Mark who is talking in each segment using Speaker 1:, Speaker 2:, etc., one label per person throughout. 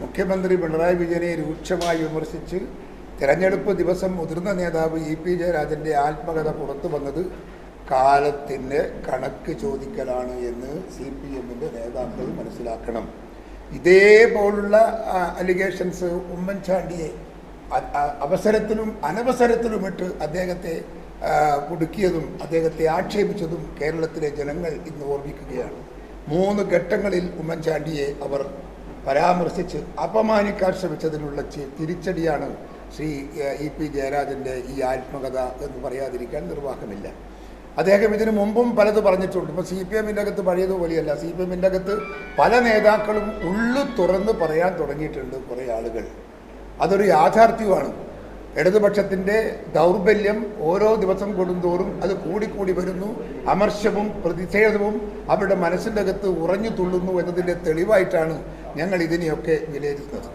Speaker 1: മുഖ്യമന്ത്രി പിണറായി വിജയനെ രൂക്ഷമായി വിമർശിച്ച് തിരഞ്ഞെടുപ്പ് ദിവസം മുതിർന്ന നേതാവ് ഇ പി ജയരാജന്റെ ആത്മകഥ പുറത്തു വന്നത് കാലത്തിന്റെ കണക്ക് ചോദിക്കലാണ് എന്ന് സി പി എമ്മിന്റെ നേതാക്കൾ മനസ്സിലാക്കണം. ഇതേപോലുള്ള അലിഗേഷൻസ് ഉമ്മൻചാണ്ടിയെ അവസരത്തിലും അനവസരത്തിലുമിട്ട് അദ്ദേഹത്തെ കുടുക്കിയതും അദ്ദേഹത്തെ ആക്ഷേപിച്ചതും കേരളത്തിലെ ജനങ്ങൾ ഇന്ന് ഓർമ്മിക്കുകയാണ്. മൂന്ന് ഘട്ടങ്ങളിൽ ഉമ്മൻചാണ്ടിയെ അവർ പരാമർശിച്ച് അപമാനിക്കാൻ ശ്രമിച്ചതിനുള്ള തിരിച്ചടിയാണ് ശ്രീ ഇ പി ജയരാജന്റെ ഈ ആത്മകഥ എന്ന് പറയാതിരിക്കാൻ നിർവാഹമില്ല. അദ്ദേഹം ഇതിനു മുമ്പും പലത് പറഞ്ഞിട്ടുണ്ട്. ഇപ്പോൾ സി പി എമ്മിന്റെ അകത്ത് പഴയതുപോലെയല്ല. സി പി എമ്മിന്റെ അകത്ത് പല നേതാക്കളും ഉള്ളു തുറന്ന് പറയാൻ തുടങ്ങിയിട്ടുണ്ട് കുറേ ആളുകൾ. അതൊരു യാഥാർത്ഥ്യമാണ്. ഇടതുപക്ഷത്തിന്റെ ദൗർബല്യം ഓരോ ദിവസം കൊടുന്തോറും അത് കൂടിക്കൂടി വരുന്നു. അമർഷവും പ്രതിഷേധവും അവരുടെ മനസ്സിന്റെ അകത്ത് ഉറഞ്ഞു തുള്ളുന്നു എന്നതിന്റെ തെളിവായിട്ടാണ് ഞങ്ങൾ ഇതിനെയൊക്കെ വിലയിരുത്തുന്നത്.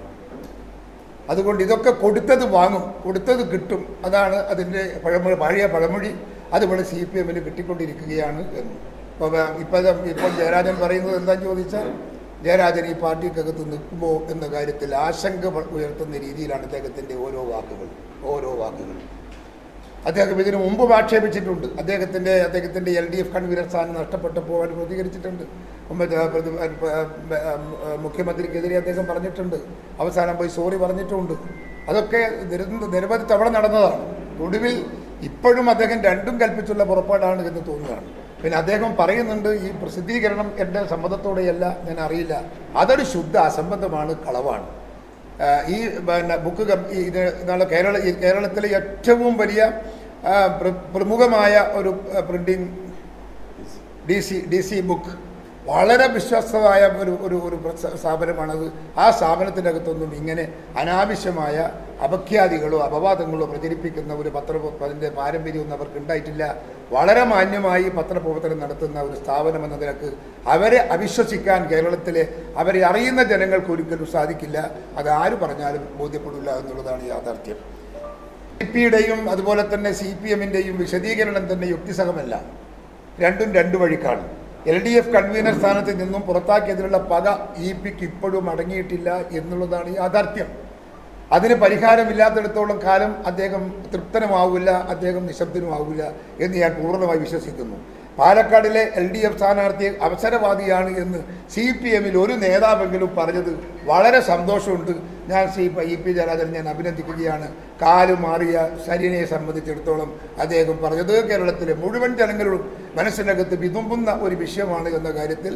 Speaker 1: അതുകൊണ്ട് ഇതൊക്കെ കൊടുത്തത് വാങ്ങും കൊടുത്തത് കിട്ടും. അതാണ് അതിന്റെ പഴമൊഴി പഴയ പഴമൊഴി. അതുപോലെ സി പി എമ്മിന് കിട്ടിക്കൊണ്ടിരിക്കുകയാണ് എന്ന്. ഇപ്പം ഇപ്പം ജയരാജൻ പറയുന്നത് എന്താണെന്ന് ചോദിച്ചാൽ ജയരാജൻ ഈ പാർട്ടിക്കകത്ത് നിൽക്കുമോ എന്ന കാര്യത്തിൽ ആശങ്ക ഉയർത്തുന്ന രീതിയിലാണ് അദ്ദേഹത്തിന്റെ ഓരോ വാക്കുകൾ ഓരോ വാക്കുകൾ. അദ്ദേഹം ഇതിനു മുമ്പ് ആക്ഷേപിച്ചിട്ടുണ്ട്. അദ്ദേഹത്തിന്റെ അദ്ദേഹത്തിന്റെ എൽ ഡി എഫ് കൺവീനർ സ്ഥാനം നഷ്ടപ്പെട്ടപ്പോൾ അവർ പ്രതികരിച്ചിട്ടുണ്ട്. മുഖ്യമന്ത്രിക്കെതിരെ അദ്ദേഹം പറഞ്ഞിട്ടുണ്ട്. അവസാനം പോയി സോറി പറഞ്ഞിട്ടുണ്ട്. അതൊക്കെ നിര- നിരവധി തവണ നടന്നതാണ്. ഒടുവിൽ ഇപ്പോഴും അദ്ദേഹം രണ്ടും കൽപ്പിച്ചുള്ള പുറപ്പാടാണ് എന്ന് തോന്നുകയാണ്. പിന്നെ അദ്ദേഹം പറയുന്നുണ്ട് ഈ പ്രസിദ്ധീകരണം എന്റെ സമ്മതത്തോടെയല്ല ഞാൻ അറിയില്ല. അതൊരു ശുദ്ധ അസംബന്ധമാണ് കളവാണ്. ഈ പിന്നെ ബുക്ക് ഇത് നാളെ കേരള കേരളത്തിലെ ഏറ്റവും വലിയ പ്രമുഖമായ ഒരു printing D C D C book വളരെ വിശ്വസ്തമായ ഒരു ഒരു ഒരു സ്ഥാപനമാണത്. ആ സ്ഥാപനത്തിന്റെ അകത്തൊന്നും ഇങ്ങനെ അനാവശ്യമായ അപഖ്യാതികളോ അപവാദങ്ങളോ പ്രചരിപ്പിക്കുന്ന ഒരു പത്ര അതിന്റെ പാരമ്പര്യമൊന്നും അവർക്ക് ഉണ്ടായിട്ടില്ല. വളരെ മാന്യമായി പത്രപ്രവർത്തനം നടത്തുന്ന ഒരു സ്ഥാപനം എന്ന നിലയ്ക്ക് അവരെ അവിശ്വസിക്കാൻ കേരളത്തിലെ അവരെ അറിയുന്ന ജനങ്ങൾക്ക് ഒരിക്കലും സാധിക്കില്ല. അത് ആര് പറഞ്ഞാലും ബോധ്യപ്പെടില്ല എന്നുള്ളതാണ് യാഥാർത്ഥ്യം. സി പിയുടെയും അതുപോലെ തന്നെ സി പി എമ്മിന്റെയും വിശദീകരണം തന്നെ യുക്തിസഹമല്ല. രണ്ടും രണ്ടു വഴിക്കാണ്. എൽ ഡി എഫ് കൺവീനർ സ്ഥാനത്ത് നിന്നും പുറത്താക്കിയതിലുള്ള പക ഇ പിക്ക് ഇപ്പോഴും അടങ്ങിയിട്ടില്ല എന്നുള്ളതാണ് യാഥാർത്ഥ്യം. അതിന് പരിഹാരമില്ലാത്തിടത്തോളം കാലം അദ്ദേഹം തൃപ്തനുമാവില്ല അദ്ദേഹം നിശബ്ദനുമാവില്ല എന്ന് ഞാൻ പൂർണമായി വിശ്വസിക്കുന്നു. പാലക്കാടിലെ എൽ ഡി എഫ് സ്ഥാനാർത്ഥി അവസരവാദിയാണ് എന്ന് സി പി എമ്മിൽ ഒരു നേതാവെങ്കിലും പറഞ്ഞത് വളരെ സന്തോഷമുണ്ട്. ഞാൻ സി ഇ പി ജയരാജൻ ഞാൻ അഭിനന്ദിക്കുകയാണ്. കാൽ മാറിയ ശരീരനെ സംബന്ധിച്ചിടത്തോളം അദ്ദേഹം പറഞ്ഞത് കേരളത്തിലെ മുഴുവൻ ജനങ്ങളും മനസ്സിനകത്ത് വിതുമ്പുന്ന ഒരു വിഷയമാണ് എന്ന കാര്യത്തിൽ